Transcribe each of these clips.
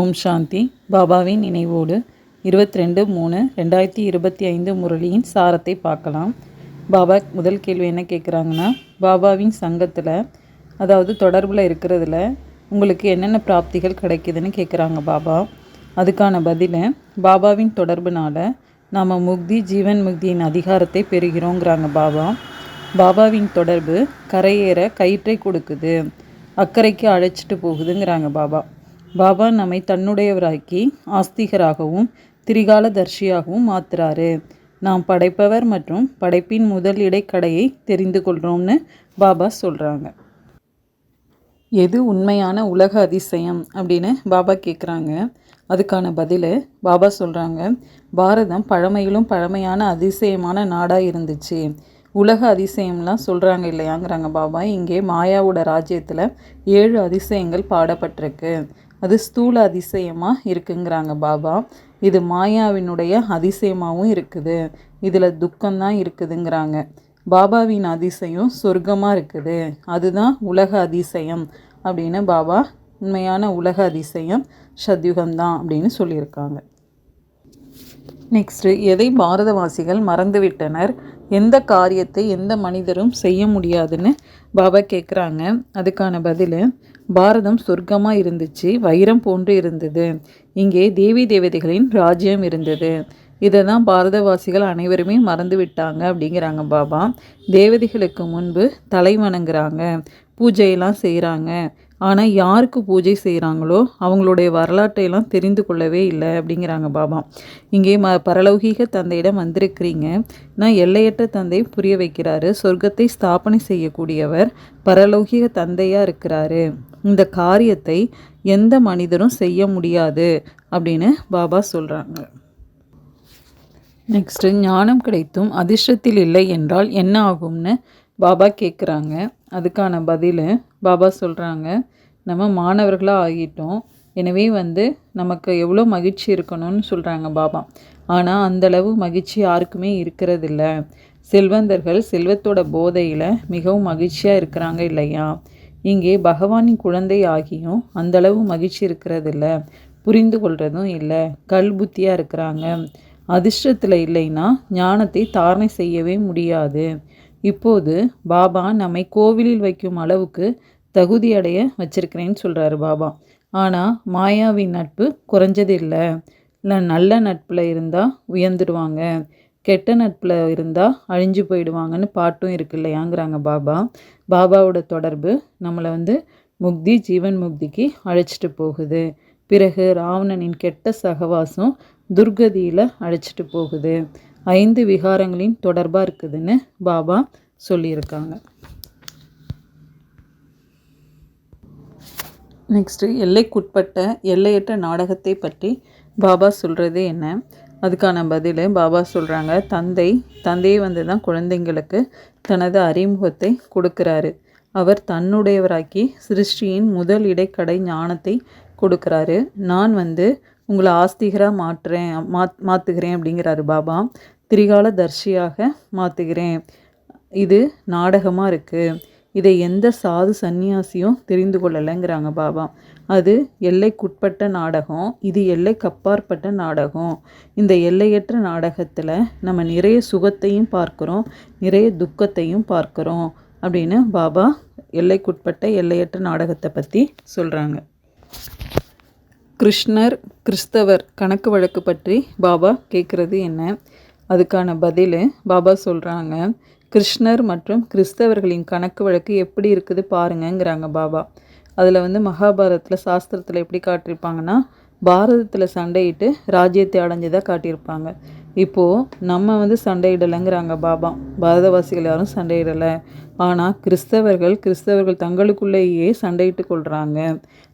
ஓம் சாந்தி. பாபாவின் நினைவோடு இருபத்தி ரெண்டு மூணு ரெண்டாயிரத்தி இருபத்தி ஐந்து முரளியின் சாரத்தை பார்க்கலாம். பாபா முதல் கேள்வி என்ன கேட்குறாங்கன்னா பாபாவின் சங்கத்தில் அதாவது தொடர்பில் இருக்கிறதுல உங்களுக்கு என்னென்ன பிராப்திகள் கிடைக்குதுன்னு கேட்குறாங்க பாபா. அதுக்கான பதிலை பாபாவின் தொடர்புனால் நாம் முக்தி ஜீவன் முக்தியின் அதிகாரத்தை பெறுகிறோங்கிறாங்க பாபா. பாபாவின் தொடர்பு கரையேற கயிற்றை கொடுக்குது அக்கறைக்கு அழைச்சிட்டு போகுதுங்கிறாங்க பாபா. பாபா நம்மை தன்னுடையவராக்கி ஆஸ்திகராகவும் திரிகால தர்ஷியாகவும் மாத்துறாரு நாம் படைப்பவர் மற்றும் படைப்பின் முதல் இடைக்கடையை தெரிந்து கொள்கிறோம்னு பாபா சொல்கிறாங்க எது உண்மையான உலக அதிசயம் அப்படின்னு பாபா கேட்குறாங்க அதுக்கான பதில் பாபா சொல்கிறாங்க பாரதம் பழமையிலும் பழமையான அதிசயமான நாடாக இருந்துச்சு. உலக அதிசயம்லாம் சொல்கிறாங்க இல்லையாங்கிறாங்க பாபா. இங்கே மாயாவோட ராஜ்யத்தில் ஏழு அதிசயங்கள் பாடப்பட்டிருக்கு. அது ஸ்தூல அதிசயமாக இருக்குங்கிறாங்க பாபா. இது மாயாவினுடைய அதிசயமாகவும் இருக்குது. இதில் துக்கம்தான் இருக்குதுங்கிறாங்க. பாபாவின் அதிசயம் சொர்க்கமாக இருக்குது. அதுதான் உலக அதிசயம் அப்படின்னு பாபா உண்மையான உலக அதிசயம் சத்யுகம்தான் அப்படின்னு சொல்லியிருக்காங்க. நெக்ஸ்ட்டு எதை பாரதவாசிகள் மறந்துவிட்டனர்? எந்த காரியத்தை எந்த மனிதரும் செய்ய முடியாதுன்னு பாபா கேட்குறாங்க அதுக்கான பதில் பாரதம் சொர்க்கமாக இருந்துச்சு வைரம் போன்று இருந்தது. இங்கே தேவி தேவதைகளின் ராஜ்யம் இருந்தது. இதை தான் பாரதவாசிகள் அனைவருமே மறந்து விட்டாங்க அப்படிங்கிறாங்க பாபா. தேவதைகளுக்கு முன்பு தலை வணங்குறாங்க. பூஜையெல்லாம் செய்கிறாங்க ஆனால் யாருக்கு பூஜை செய்கிறாங்களோ அவங்களுடைய வரலாற்றையெல்லாம் தெரிந்து கொள்ளவே இல்லை அப்படிங்கிறாங்க பாபா. இங்கே ம பரலௌகீக தந்தையிடம் வந்திருக்கிறீங்க. நான் எல்லையற்ற தந்தை புரிய வைக்கிறாரு. சொர்க்கத்தை ஸ்தாபனை செய்யக்கூடியவர் பரலௌகிக தந்தையாக இருக்கிறாரு. இந்த காரியத்தை எந்த மனிதரும் செய்ய முடியாது அப்படின்னு பாபா சொல்கிறாங்க நெக்ஸ்ட்டு ஞானம் கிடைத்தும் அதிர்ஷ்டத்தில் இல்லை என்றால் என்ன ஆகும்னு பாபா கேட்குறாங்க அதுக்கான பதில் பாபா சொல்கிறாங்க நம்ம மாணவர்களாக ஆகிட்டோம் எனவே வந்து நமக்கு எவ்வளோ மகிழ்ச்சி இருக்கணும்னு சொல்கிறாங்க பாபா. ஆனால் அந்தளவு மகிழ்ச்சி யாருக்குமே இருக்கிறதில்ல. செல்வந்தர்கள் செல்வத்தோட போதையில் மிகவும் மகிழ்ச்சியாக இருக்கிறாங்க இல்லையா? இங்கே பகவானின் குழந்தை ஆகியும் அந்தளவு மகிழ்ச்சி இருக்கிறதில்ல. புரிந்து கொள்கிறதும் இல்லை. கல் புத்தியாக இருக்கிறாங்க. அதிர்ஷ்டத்தில் இல்லைன்னா ஞானத்தை தாரணை செய்யவே முடியாது. இப்போது பாபா நம்மை கோவிலில் வைக்கும் அளவுக்கு தகுதி அடைய வச்சிருக்கிறேன்னு சொல்கிறாரு பாபா. ஆனால் மாயாவின் நட்பு குறைஞ்சதில்லை. இல்லை நல்ல நட்பில் இருந்தால் உயர்ந்துடுவாங்க. கெட்ட நட்பில் இருந்தால் அழிஞ்சு போயிடுவாங்கன்னு பாட்டும் இருக்கு இல்லையாங்கிறாங்க பாபா. பாபாவோட தொடர்பு நம்மளை வந்து முக்தி ஜீவன் முக்திக்கு அழைச்சிட்டு போகுது. பிறகு ராவணனின் கெட்ட சகவாசம் துர்கதியில் அழைச்சிட்டு போகுது. ஐந்து விகாரங்களின் தொடர்பாக இருக்குதுன்னு பாபா சொல்லியிருக்காங்க. நெக்ஸ்ட்டு எல்லைக்குட்பட்ட எல்லையற்ற நாடகத்தை பற்றி பாபா சொல்கிறது என்ன? அதுக்கான பதில் பாபா சொல்கிறாங்க தந்தை தந்தையை வந்து தான் குழந்தைங்களுக்கு தனது அறிமுகத்தை கொடுக்குறாரு. அவர் தன்னுடையவராக்கி சிருஷ்டியின் முதல் இடைக்கடை ஞானத்தை கொடுக்குறாரு. நான் வந்து உங்களை ஆஸ்திகராக மாற்றுறேன் மா மாற்றுகிறேன் அப்படிங்கிறாரு பாபா. திரிகால தர்ஷியாக மாற்றுகிறேன் இது நாடகமாக இருக்குது இதை எந்த சாது சந்நியாசியும் தெரிந்து கொள்ளலைங்கிறாங்க பாபா. அது எல்லைக்குட்பட்ட நாடகம். இது எல்லைக்கு அப்பாற்பட்ட நாடகம். இந்த எல்லையற்ற நாடகத்தில் நம்ம நிறைய சுகத்தையும் பார்க்குறோம். நிறைய துக்கத்தையும் பார்க்குறோம் அப்படின்னு பாபா எல்லைக்குட்பட்ட எல்லையற்ற நாடகத்தை பற்றி சொல்கிறாங்க கிருஷ்ணர் கிறிஸ்தவர் கணக்கு வழக்கு பற்றி பாபா கேட்குறது என்ன? அதுக்கான பதில் பாபா சொல்கிறாங்க கிருஷ்ணர் மற்றும் கிறிஸ்தவர்களின் கணக்கு வழக்கு எப்படி இருக்குது பாருங்கங்கிறாங்க பாபா. அதில் வந்து மகாபாரதத்தில் சாஸ்திரத்தில் எப்படி காட்டியிருப்பாங்கன்னா பாரதத்தில் சண்டையிட்டு ராஜ்யத்தை அடைஞ்சதாக காட்டியிருப்பாங்க. இப்போது நம்ம வந்து சண்டையிடலைங்கிறாங்க பாபா. பாரதவாசிகள் யாரும் சண்டையிடலை. ஆனால் கிறிஸ்தவர்கள் கிறிஸ்தவர்கள் தங்களுக்குள்ளேயே சண்டையிட்டு கொள்கிறாங்க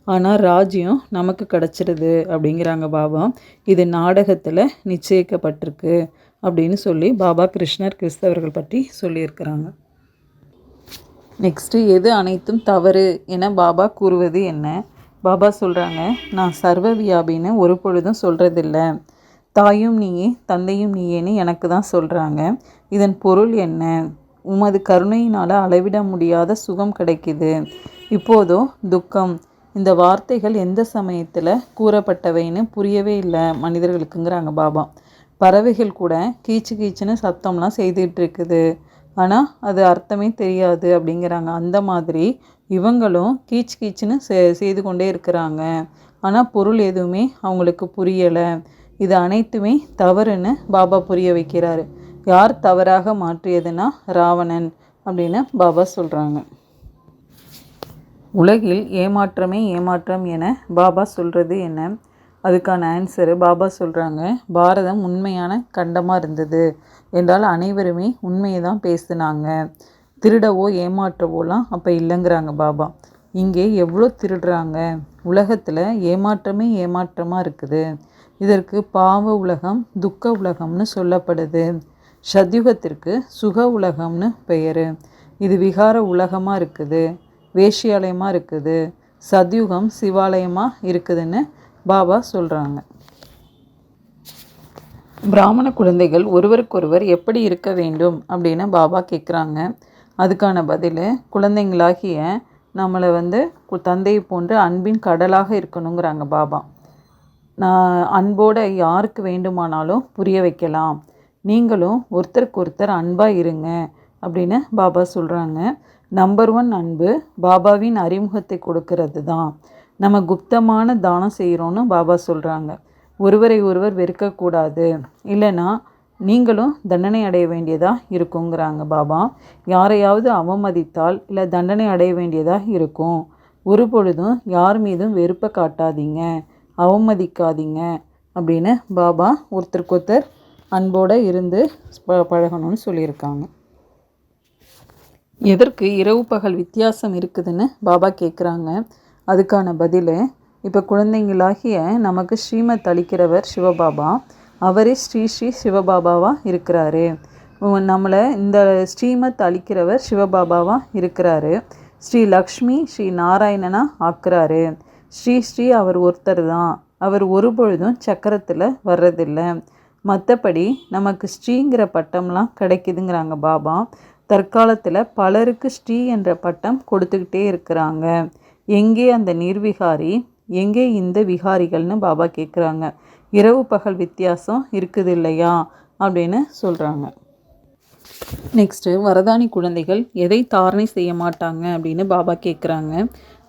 ஆனால் ராஜ்யம் நமக்கு கிடச்சிடுது அப்படிங்கிறாங்க பாபா. இது நாடகத்தில் நிச்சயிக்கப்பட்டிருக்கு. அப்படின்னு சொல்லி பாபா கிருஷ்ணர் கிறிஸ்தவர்கள் பற்றி சொல்லியிருக்கிறாங்க. நெக்ஸ்ட்டு எது அனைத்தும் தவறு என பாபா கூறுவது என்ன? பாபா சொல்கிறாங்க நான் சர்வ வியாபின்னு ஒரு பொழுதும் சொல்கிறதில்ல தாயும் நீயே தந்தையும் நீயேன்னு எனக்கு தான் சொல்கிறாங்க இதன் பொருள் என்ன? உமது கருணையினால் அளவிட முடியாத சுகம் கிடைக்குது. இப்போதோ துக்கம். இந்த வார்த்தைகள் எந்த சமயத்தில் கூறப்பட்டவைன்னு புரியவே இல்லை மனிதர்களுக்குங்கிறாங்க பாபா. பறவைகள் கூட கீச்சு கீச்சுன்னு சத்தம்லாம் செய்துட்டு இருக்குது ஆனால் அது அர்த்தமே தெரியாது அப்படிங்கிறாங்க. அந்த மாதிரி இவங்களும் கீச்சு கீச்சுன்னு செய்து கொண்டே இருக்கிறாங்க. ஆனால் பொருள் எதுவுமே அவங்களுக்கு புரியலை. இது அனைத்துமே தவறுன்னு பாபா புரிய வைக்கிறாரு. யார் தவறாக மாற்றியதுன்னா ராவணன் அப்படின்னு பாபா சொல்கிறாங்க உலகில் ஏமாற்றமே ஏமாற்றம் என பாபா சொல்கிறது என்ன? அதுக்கான ஆன்சரு பாபா சொல்கிறாங்க பாரதம் உண்மையான கண்டமாக இருந்தது என்றால் அனைவருமே உண்மையை தான் பேசுனாங்க. திருடவோ ஏமாற்றவோலாம் அப்போ இல்லைங்கிறாங்க பாபா. இங்கே எவ்வளோ திருடுறாங்க? உலகத்தில் ஏமாற்றமே ஏமாற்றமாக இருக்குது. இதற்கு பாவ உலகம் துக்க உலகம்னு சொல்லப்படுது. சத்யுகத்திற்கு சுக உலகம்னு பெயர். இது விகார உலகமாக இருக்குது வேஷியாலயமாக இருக்குது சத்யுகம் சிவாலயமாக இருக்குதுன்னு பாபா சொல்கிறாங்க பிராமண குழந்தைகள் ஒருவருக்கொருவர் எப்படி இருக்க வேண்டும் அப்படின்னு பாபா கேட்குறாங்க அதுக்கான பதில் குழந்தைங்களாகிய நம்மளை வந்து தந்தையை போன்று அன்பின் கடலாக இருக்கணுங்கிறாங்க பாபா. நான் அன்போடு யாருக்கு வேண்டுமானாலும் புரிய வைக்கலாம். நீங்களும் ஒருத்தருக்கு ஒருத்தர் அன்பாக இருங்க அப்படின்னு பாபா சொல்கிறாங்க நம்பர் ஒன் அன்பு பாபாவின் அறிமுகத்தை கொடுக்கறது தான் நம்ம குப்தமான தானம் செய்கிறோன்னு பாபா சொல்கிறாங்க ஒருவரை ஒருவர் வெறுக்கக்கூடாது. இல்லைன்னா நீங்களும் தண்டனை அடைய வேண்டியதாக இருக்குங்கிறாங்க பாபா. யாரையாவது அவமதித்தால் இல்லை தண்டனை அடைய வேண்டியதாக இருக்கும். ஒரு பொழுதும் யார் மீதும் வெறுப்பை காட்டாதீங்க. அவமதிக்காதீங்க அப்படின்னு பாபா ஒருத்தருக்கு ஒருத்தர் அன்போடு இருந்து பழகணும்னு சொல்லியிருக்காங்க. எதற்கு இரவு பகல் வித்தியாசம் இருக்குதுன்னு பாபா கேட்குறாங்க அதுக்கான பதில் இப்போ குழந்தைங்களாகிய நமக்கு ஸ்ரீமத் அளிக்கிறவர் சிவபாபா. அவரே ஸ்ரீ ஸ்ரீ சிவபாபாவாக இருக்கிறாரு. நம்மளை இந்த ஸ்ரீமத் அளிக்கிறவர் சிவபாபாவாக இருக்கிறாரு. ஸ்ரீ லக்ஷ்மி ஸ்ரீ நாராயணனா ஆக்குறாரு. ஸ்ரீ ஸ்ரீ அவர் ஒருத்தர் தான். அவர் ஒரு பொழுதும் சக்கரத்தில் வர்றதில்லை. மற்றபடி நமக்கு ஸ்ரீங்கிற பட்டம்லாம் கிடைக்குதுங்கிறாங்க பாபா. தற்காலத்தில் பலருக்கு ஸ்ரீ என்ற பட்டம் கொடுத்துக்கிட்டே இருக்கிறாங்க. எங்கே அந்த நீர்விகாரி எங்கே இந்த விகாரிகள்னு பாபா கேட்குறாங்க இரவு பகல் வித்தியாசம் இருக்குது இல்லையா அப்படின்னு சொல்கிறாங்க நெக்ஸ்ட்டு வரதானி குழந்தைகள் எதை தாரணை செய்ய மாட்டாங்க அப்படின்னு பாபா கேட்குறாங்க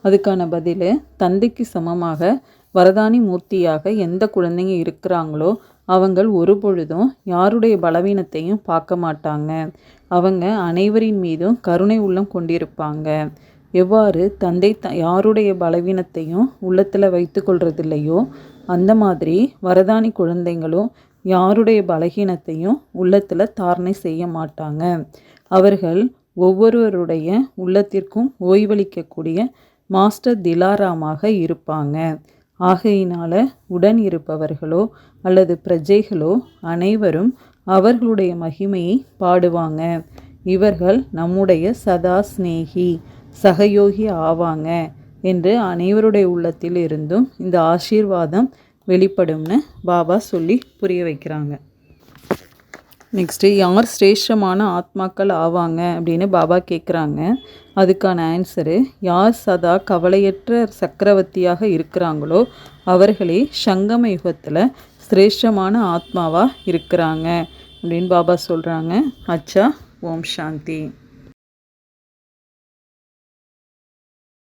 அதுக்கான பதில் தந்தைக்கு சமமாக வரதானி மூர்த்தியாக எந்த குழந்தைங்க இருக்கிறாங்களோ அவங்கள் ஒரு பொழுதும் யாருடைய பலவீனத்தையும் பார்க்க மாட்டாங்க. அவங்க அனைவரின் மீதும் கருணை உள்ளம் கொண்டிருப்பாங்க. எவ்வாறு தந்தை த யாருடைய பலவீனத்தையும் உள்ளத்தில் வைத்து கொள்றதில்லையோ அந்த மாதிரி வரதானி குழந்தைங்களும் யாருடைய பலகீனத்தையும் உள்ளத்தில் தாரணை செய்ய மாட்டாங்க. அவர்கள் ஒவ்வொருவருடைய உள்ளத்திற்கும் ஓய்வளிக்கக்கூடிய மாஸ்டர் திலாராமாக இருப்பாங்க. ஆகையினால உடன் இருப்பவர்களோ அல்லது பிரஜைகளோ அனைவரும் அவர்களுடைய மகிமையை பாடுவாங்க. இவர்கள் நம்முடைய சதா சிநேகி சகயோகி ஆவாங்க என்று அனைவருடைய உள்ளத்தில் இருந்தும் இந்த ஆசீர்வாதம் வெளிப்படும்னு பாபா சொல்லி புரிய வைக்கிறாங்க. நெக்ஸ்ட்டு யார் சிரேஷ்டமான ஆத்மாக்கள் ஆவாங்க அப்படின்னு பாபா கேட்குறாங்க அதுக்கான ஆன்சரு யார் சதா கவலையற்ற சக்கரவர்த்தியாக இருக்கிறாங்களோ அவர்களே சங்கம யுகத்தில் சிரேஷ்டமான ஆத்மாவாக இருக்கிறாங்க அப்படின்னு பாபா சொல்கிறாங்க அச்சா ஓம் சாந்தி.